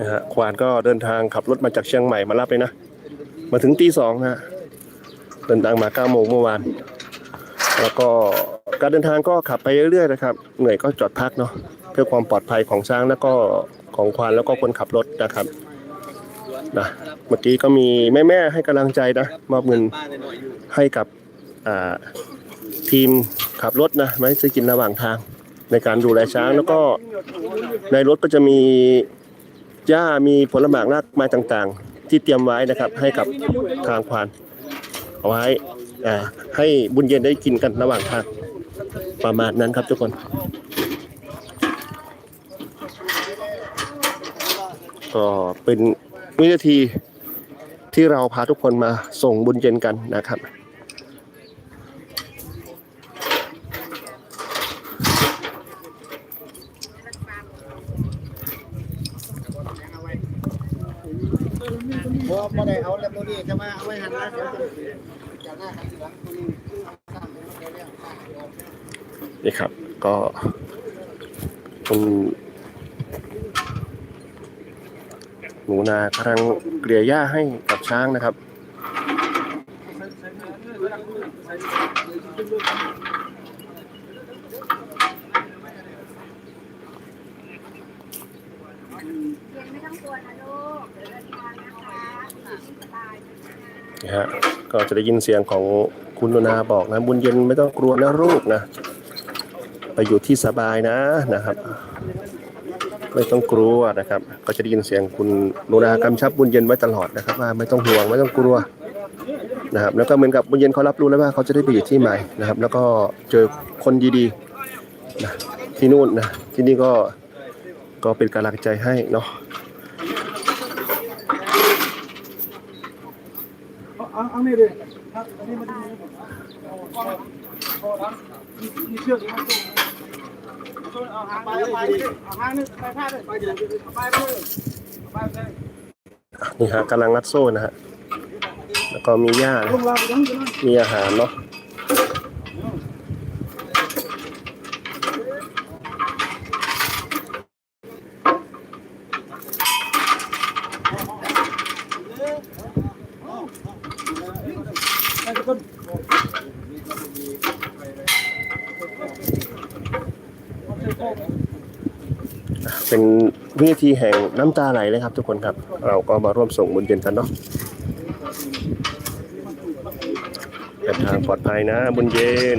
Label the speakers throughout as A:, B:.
A: นะฮะควานก็เดินทางขับรถมาจากเชียงใหม่มารับเลยนะ มาถึงตีสองนะฮะเดินทางมาเก้าโมงเมื่อวาน แล้วก็การเดินทางก็ขับไปเรื่อยๆนะครับ เหนื่อยก็จอดพักเนาะเพื่อความปลอดภัยของช้างแล้วก็ของควานแล้วก็คนขับรถนะครับนะเมื่อกี้ก็มีแม่ๆให้กำลังใจนะมอบเงินให้กับอ่าทีมขับรถนะไว้ซื้อกินระหว่างทางในการดูแลช้างแล้วก็ในรถก็จะมี หญ้ามีผลหมากรากไม้ต่างๆ ที่เตรียมไว้นะครับ ให้กับทางควานเอาไว้ให้บุญเย็นได้กินกันระหว่างทางประมาณนั้นครับทุกคนก็เป็นวินาทีที่เราพาทุกคนมาส่งบุญเย็นกันนะครับ
B: เพราะไม่ได้เอาแล้วตัวนี้จะมาเอาไว้หันหน้าเดี๋ยวจะหน้าหันหลังตัวนี้สร้างตัวนี้
A: นี่ครับ ก็คุณหนูนากำลังเกลี่ยหญ้าให้กับช้างนะครับ
C: ไม่ต้องกลัวนะลูก นะ
A: ฮะก็จะได้ยินเสียงของคุณนุนาบอกนะ บุญเย็นไม่ต้องกลัวนะลูกนะ ไปอยู่ที่สบายนะนะครับ ไม่ต้องกลัวนะครับ ก็จะได้ยินเสียงคุณนุนากำชับบุญเย็นไว้ตลอดนะครับ ว่าไม่ต้องห่วงไม่ต้องกลัวนะครับ แล้วก็เหมือนกับบุญเย็นเขารับรู้แล้วว่าเขาจะได้ไปอยู่ที่ใหม่นะครับ แล้วก็เจอคนดีๆนะที่นู่นนะที่นี่ก็ก็เป็นกำลังใจให้เนาะ
B: เอาเอานี่ดิครับอันนี้มันมีเชือกอีกมั้ยเอาหางไปเอาไปเอาหางนี่ไปพาดเลยไปเดี๋ยวไปไปเลยไปเลย
A: นี่ฮะกำลังรัดโซ่นะฮะแล้วก็มีหญ้านะ
B: ลงเราไปยังยัง
A: มีอาหารเนาะ
B: ไปทุกคน
A: เป็นวินาทีแห่งน้ำตาไหลเลยครับ ทุกคนครับ เราก็มาร่วมส่งบุญเย็นกันเนาะเดินทางปลอดภัยนะบุญเย็น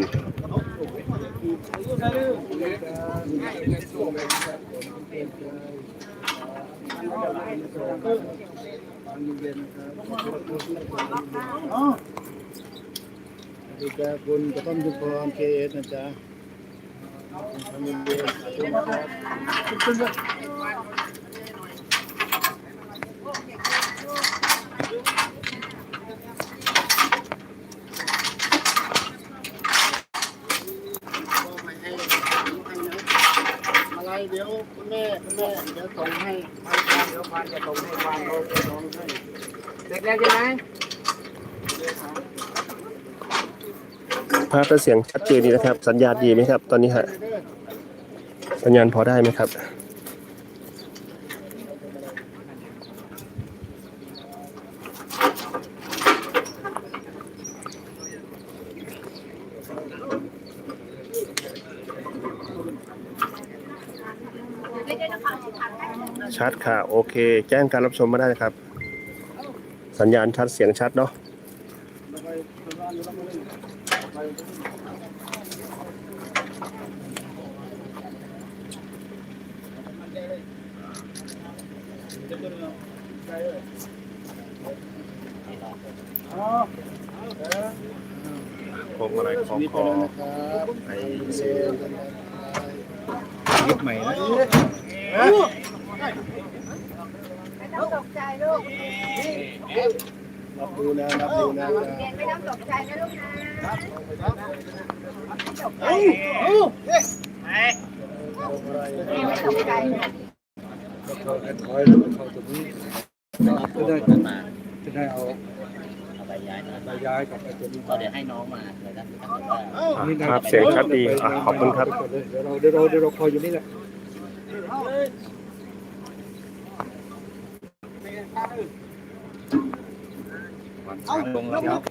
B: อ๋อ ดีจ้าคุณกระต้อมยุพรเคเอสนะจ๊ะทำเงินเดือนขึ้นเลยอะไรเดี๋ยวคุณแม่คุณแม่เดี๋ยวส่งให้เดี๋ยวพานจะส่งให้พานเราจะส่งให้เด็กแล้วใช่ไหม
A: ภาพและเสียงชัดเจนดีนะครับ สัญญาณดีไหมครับ ตอนนี้ฮะสัญญาณพอได้ไหมครับ
C: ไม่ได้นะคะสิคะ
A: ชัดค่ะ โอเค แจ้งการรับชมมาได้นะครับ สัญญาณชัดเสียงชัดเนาะ พวกอะไรของคอไอเซ
B: ยุคใหม่นะ
C: ต้องตกใจลูก
B: รับดูนะรับดูนะ
C: ไม่ต้องตกใจนะลูกนะตกใจไม่ตกใจนะ
B: เข้ากันคอยแล้วเข้าตรงนี้จะได้จะได้เอา
D: ไปย้ายนะ
B: ไปย้ายกับไอ้ตัวนี้
D: ก็เดี๋ยวให้น้องมาเลยนะถ้าเกิดว่า
A: ภาพเสียงชัดดีอะขอบคุณครับ
B: เดี๋ยวเราเดี๋ยวเราเดี๋ยวเราคอยอยู่นี่แหละเอา
D: ลงแล้วครับ